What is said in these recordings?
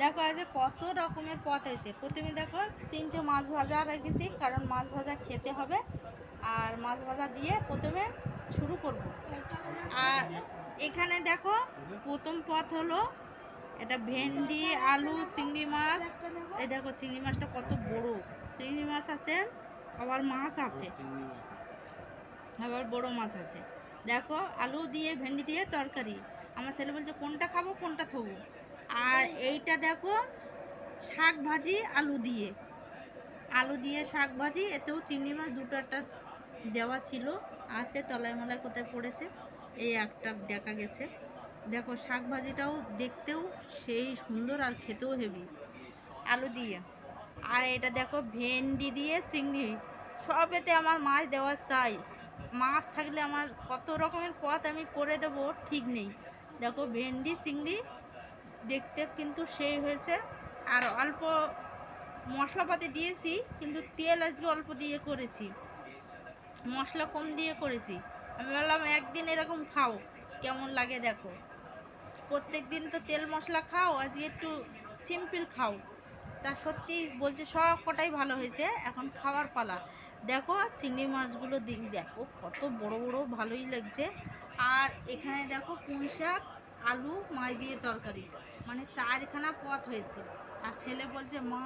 দেখো আজ কত রকমের পথ হয়েছে। প্রথমে দেখো, তিনটে মাছ ভাজা রেখেছি, কারণ মাছ ভাজা খেতে হবে। আর মাছ ভাজা দিয়ে প্রথমে শুরু করব। আর এখানে দেখো, প্রথম পথ হলো, এটা ভেন্ডি, আলু, চিংড়ি মাছ। এই দেখো, চিংড়ি মাছটা কত বড়। চিংড়ি মাছ আছে, আবার মাছ আছে। আবার বড় মাছ আছে। দেখো, আলু দিয়ে, ভেন্ডি দিয়ে তরকারি। আমার ছেলে বলছে, কোনটা খাব, কোনটা থবো? আর এইটা দেখো, শাক ভাজি, আলু দিয়ে। আলু দিয়ে শাক ভাজি, এতেও চিংড়ি মাছ দুটো একটা দেওয়া ছিল। আছে, তলায় মলায় কোথায় পড়েছে, এই একটা দেখা গেছে। দেখো, শাক ভাজিটাও দেখতেও সেই সুন্দর আর খেতেও হেভি। আলু দিয়ে। আর এটা দেখো, ভেন্ডি দিয়ে চিংড়ি। সবেতে আমার মাছ দেওয়া চাই। মাছ থাকলে আমার কত রকমের পথ আমি করে দেবো, ঠিক নেই। দেখো, ভেন্ডি, চিংড়ি দেখতে কিন্তু সেই হয়েছে। আর অল্প মশলাপাতি দিয়েছি, কিন্তু তেল আজকে অল্প দিয়ে করেছি। মশলা কম দিয়ে করেছি। আমি বললাম একদিন এরকম খাও, কেমন লাগে দেখো। প্রত্যেক দিন তো তেল মশলা খাও, আজকে একটু সিম্পল খাও। তা সত্যি বলছে, সব কটাই ভালো হয়েছে, এখন খাওয়ার পালা। দেখো, চিংড়ি মাছগুলো দেখো, কত বড় বড় ভালোই লাগছে। আর এখানে দেখো পুঁই শাক, আলু, মাছ দিয়ে তরকারি। মানে চারখানা পথ হয়েছে। আর ছেলে বলছে মা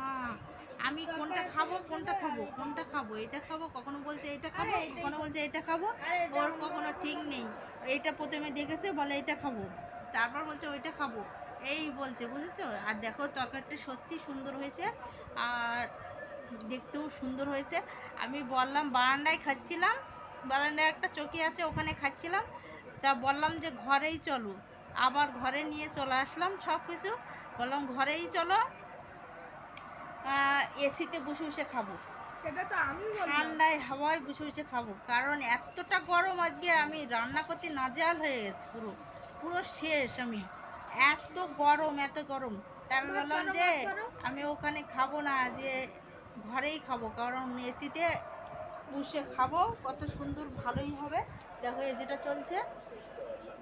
আমি কোনটা খাব কোনটা খাব কোনটা খাব? এটা খাব? কখনো বলছে এটা খাব? কখনো বলছে এটা খাব? ওর কখনো ঠিক নেই। এইটা প্রথমে দেখেছে বলে এটা খাব। তারপর বলছে ওইটা খাব। এই বলছে বুঝেছ? আর দেখো তরকারিটা সত্যি সুন্দর হয়েছে। আর দেখতেও সুন্দর হয়েছে। আমি বললাম বারান্দায় খাচ্ছিলাম? বারান্দায় একটা চকি আছে ওখানে খাচ্ছিলাম। তা বললাম যে ঘরেই চলো। আবার ঘরে নিয়ে চলে আসলাম সব কিছু। বললাম ঘরেই চলো এসিতে বসে বসে খাব। সেটা তো আমি ঠান্ডায় হাওয়ায় বসে বসে খাব। কারণ এতটা গরম আজকে আমি রান্না করতে নাজেহাল হয়ে গেছি পুরো। পুরো শেষ আমি। এত গরম এত গরম। তাই আমি বললাম যে আমি ওখানে খাব না যে ঘরেই খাব। কারণ এসিতে বসে খাব কত সুন্দর ভালোই হবে। দেখো এসিটা চলছে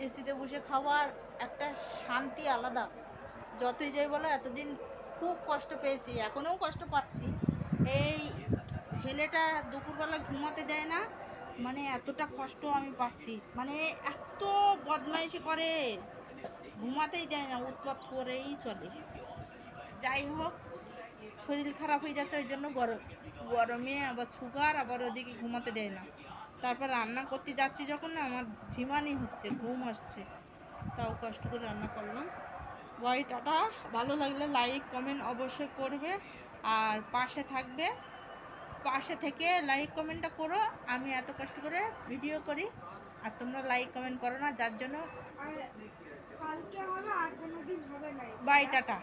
এসিতে বসে খাওয়ার একটা শান্তি আলাদা। যতই যাই বলো, এতদিন খুব কষ্ট পেয়েছি, এখনও কষ্ট পাচ্ছি। এই ছেলেটা দুপুরবেলা ঘুমাতে দেয় না মানে এতটা কষ্ট আমি পাচ্ছি। মানে এত বদমাইশি করে, ঘুমাতেই দেয় না, উৎপাত করেই চলে। যাই হোক, শরীর খারাপ হয়ে যাচ্ছে, ওই জন্য গরম গরমে আবার সুগার, আবার ওদিকে ঘুমাতে দেয় না। তারপর রান্না করতে যাচ্ছি যখন না আমার ঝিমানি হচ্ছে, ঘুম আসছে। তাও কষ্ট করে রান্না করলাম। Bye tata. ভালো লাগলে লাইক কমেন্ট অবশ্যই করবে। আর পাশে থাকবে। পাশে থেকে লাইক কমেন্টটা করো। আমি এত কষ্ট করে ভিডিও করি। আর তোমরা লাইক কমেন্ট করো না যার জন্য কালকে হবে আর কোনোদিন হবে না বাই টাটা।